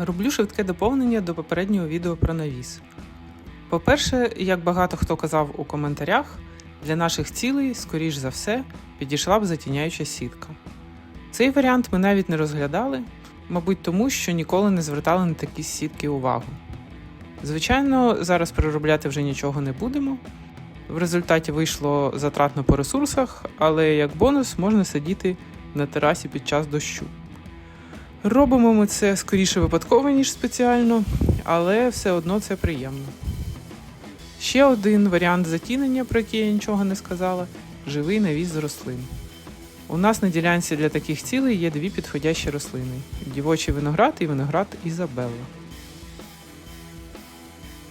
Роблю швидке доповнення до попереднього відео про навіс. По-перше, як багато хто казав у коментарях, для наших цілей, скоріш за все, підійшла б затіняюча сітка. Цей варіант ми навіть не розглядали, мабуть, тому що ніколи не звертали на такі сітки увагу. Звичайно, зараз переробляти вже нічого не будемо. В результаті вийшло затратно по ресурсах, але як бонус можна сидіти на терасі під час дощу. Робимо ми це скоріше випадково, ніж спеціально, але все одно це приємно. Ще один варіант затінення, про який я нічого не сказала живий навіс з рослин. У нас на ділянці для таких цілей є дві підходящі рослини: дівочий виноград і виноград Ізабелла.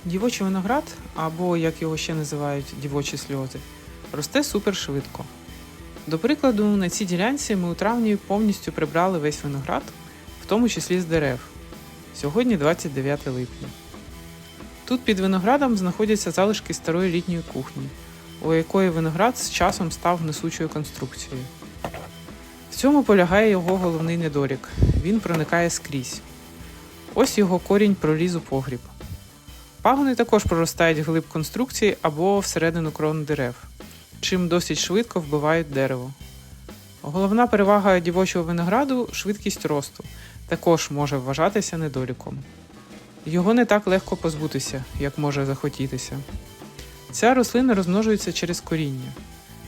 Дівочий виноград, або як його ще називають дівочі сльози, росте супер швидко. До прикладу, на цій ділянці ми у травні повністю прибрали весь виноград, тому числі з дерев. Сьогодні 29 липня. Тут під виноградом знаходяться залишки старої літньої кухні, у якої виноград з часом став несучою конструкцією. В цьому полягає його головний недолік він проникає скрізь. Ось його корінь проліз у погріб. Пагони також проростають вглиб конструкції або всередину крон дерев, чим досить швидко вбивають дерево. Головна перевага дівочого винограду швидкість росту, також може вважатися недоліком. Його не так легко позбутися, як може захотітися. Ця рослина розмножується через коріння.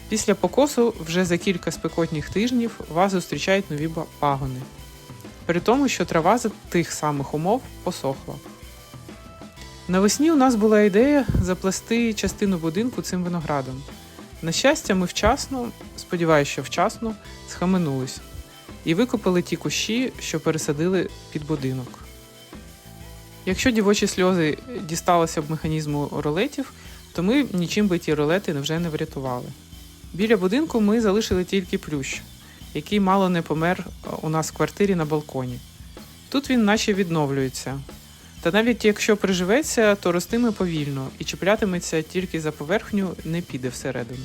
Після покосу вже за кілька спекотніх тижнів вас зустрічають нові пагони, при тому, що трава за тих самих умов посохла. Навесні у нас була ідея заплести частину будинку цим виноградом. На щастя, ми вчасно, сподіваюся, що вчасно, схаменулись і викопали ті кущі, що пересадили під будинок. Якщо дівочі сльози дісталися б механізму ролетів, то ми нічим би ті ролети вже не врятували. Біля будинку ми залишили тільки плющ, який мало не помер у нас в квартирі на балконі. Тут він наче відновлюється. Та навіть якщо приживеться, то ростиме повільно і чіплятиметься тільки за поверхню, не піде всередину.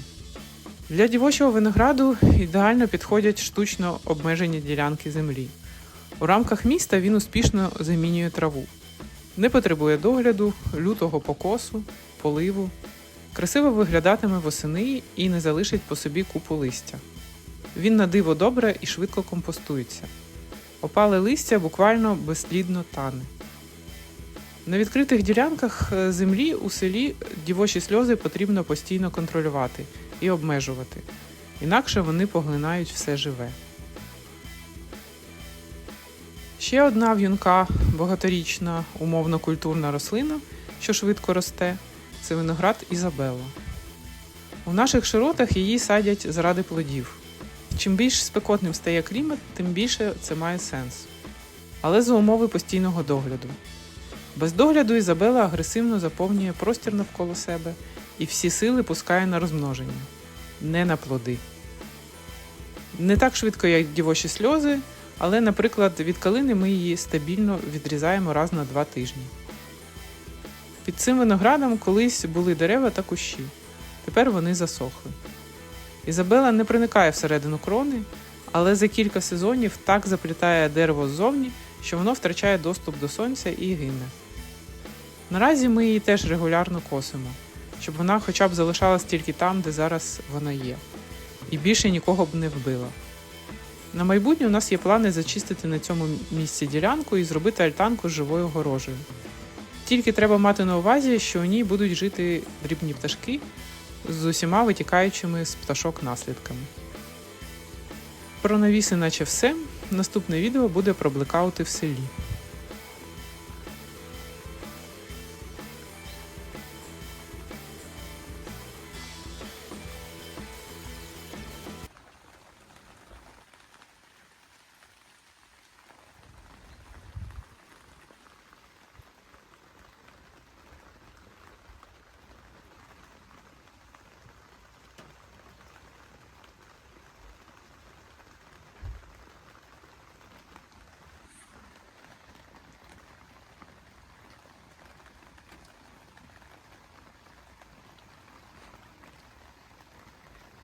Для дівочого винограду ідеально підходять штучно обмежені ділянки землі. У рамках міста він успішно замінює траву. Не потребує догляду, лютого покосу, поливу. Красиво виглядатиме восени і не залишить по собі купу листя. Він на диво добре і швидко компостується. Опале листя буквально безслідно тане. На відкритих ділянках е, землі у селі дівочі сльози потрібно постійно контролювати і обмежувати, інакше вони поглинають все живе. Ще одна в'юнка багаторічна умовно-культурна рослина, що швидко росте, це виноград Ізабелла. У наших широтах її садять заради плодів. Чим більш спекотним стає клімат, тим більше це має сенс. Але за умови постійного догляду. Без догляду Ізабела агресивно заповнює простір навколо себе і всі сили пускає на розмноження, не на плоди. Не так швидко, як дівочі сльози, але, наприклад, від калини ми її стабільно відрізаємо раз на два тижні. Під цим виноградом колись були дерева та кущі, тепер вони засохли. Ізабела не проникає всередину крони, але за кілька сезонів так заплітає дерево ззовні, що воно втрачає доступ до сонця і гине. Наразі ми її теж регулярно косимо, щоб вона хоча б залишалась тільки там, де зараз вона є, і більше нікого б не вбила. На майбутнє у нас є плани зачистити на цьому місці ділянку і зробити альтанку з живою огорожею. Тільки треба мати на увазі, що у ній будуть жити дрібні пташки з усіма витікаючими з пташок наслідками. Про навіси, наче все. Наступне відео буде про блекаути в селі.